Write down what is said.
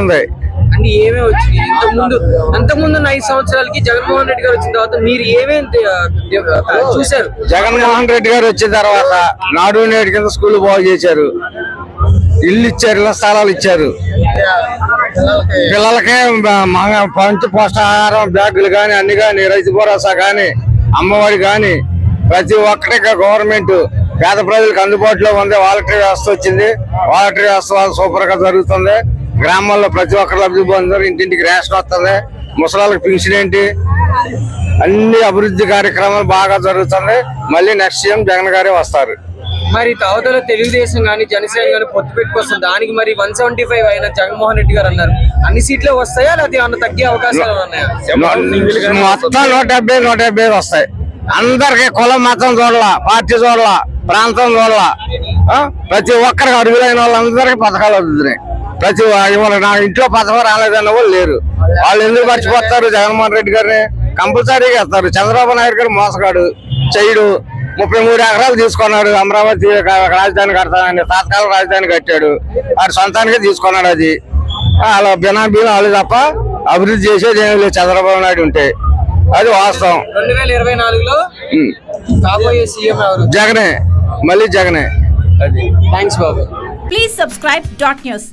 ఉంది అంటే ఏమేమి వచ్చినాయి? ఇంతకు ముందు అంతకు ముందు ఉన్న ఐదు సంవత్సరాలకి జగన్మోహన్ రెడ్డి గారు వచ్చిన తర్వాత మీరు ఏమేమి చూశారు? జగన్మోహన్ రెడ్డి గారు వచ్చిన తర్వాత నాడు నేడు కింద స్కూల్ బాగు చేశారు. ఇల్లు ఇచ్చారు స్థలాలు ఇచ్చారు. పిల్లలకే పంచ పోషకాహారం బ్యాగులు కానీ అన్ని కానీ రైతు భరోసా కానీ అమ్మఒడి కానీ ప్రతి ఒక్కటి గవర్నమెంట్ పేద ప్రజలకు అందుబాటులో ఉంది. వాలంటరీ వ్యవస్థ వచ్చింది. వాలంటరీ వ్యవస్థ సూపర్గా జరుగుతుంది. గ్రామాల్లో ప్రతి ఒక్కరు లబ్ధి పొందారు ఇంటింటికి రేషన్ వస్తుంది. ముసలాళ్ళకి పెన్షన్ ఏంటి? అన్ని అభివృద్ధి కార్యక్రమాలు బాగా జరుగుతుంది. మళ్ళీ నెక్స్ట్ సీఎం జగన్ గారే వస్తారు. మరి అవతల తెలుగుదేశం కానీ జనసేన కానీ పొత్తు పెట్టుకొస్తుంది. దానికి మరి వన్ సెవెంటీ ఫైవ్ అయిన జగన్మోహన్ రెడ్డి గారు అన్నారు. అన్ని సీట్లే వస్తాయా? లేకపోతే ఏమన్నా తగ్గే అవకాశాలు ఉన్నాయా? మొత్తం నూట డెబ్బై నూట డెబ్బై వస్తాయి. అందరికి కులం మతం చూడాల పార్టీ చూడాల ప్రాంతం చూడాల? ప్రతి ఒక్కరికి అడుగులైన వాళ్ళందరికీ పథకాలు అందుతున్నాయి. ప్రతి ఇవాళ నా ఇంట్లో పథకం రాలేదన్న వాళ్ళు లేరు. వాళ్ళు ఎందుకు మర్చిపోతారు? జగన్మోహన్ రెడ్డి గారిని కంపల్సరీగా ఇస్తారు చంద్రబాబు నాయుడు గారు మోసగాడు చేయడు ముప్పై మూడు ఎకరాలు తీసుకున్నాడు. అమరావతి రాజధాని కడతానని తాత్కాలిక రాజధాని కట్టాడు. వాడు సొంతానికే తీసుకున్నాడు అది. అలా బినాబీలు వాళ్ళు తప్ప అభివృద్ధి చేసేది ఏమీ లేదు చంద్రబాబు నాయుడు ఉంటే. అది వాస్తవం. రెండు వేల ఇరవై నాలుగులో ఉమ్. కాబోయే సీఎం ఎవరు? జగనే. మళ్ళీ జగనే. థ్యాంక్స్ బాబు. Please subscribe dot news.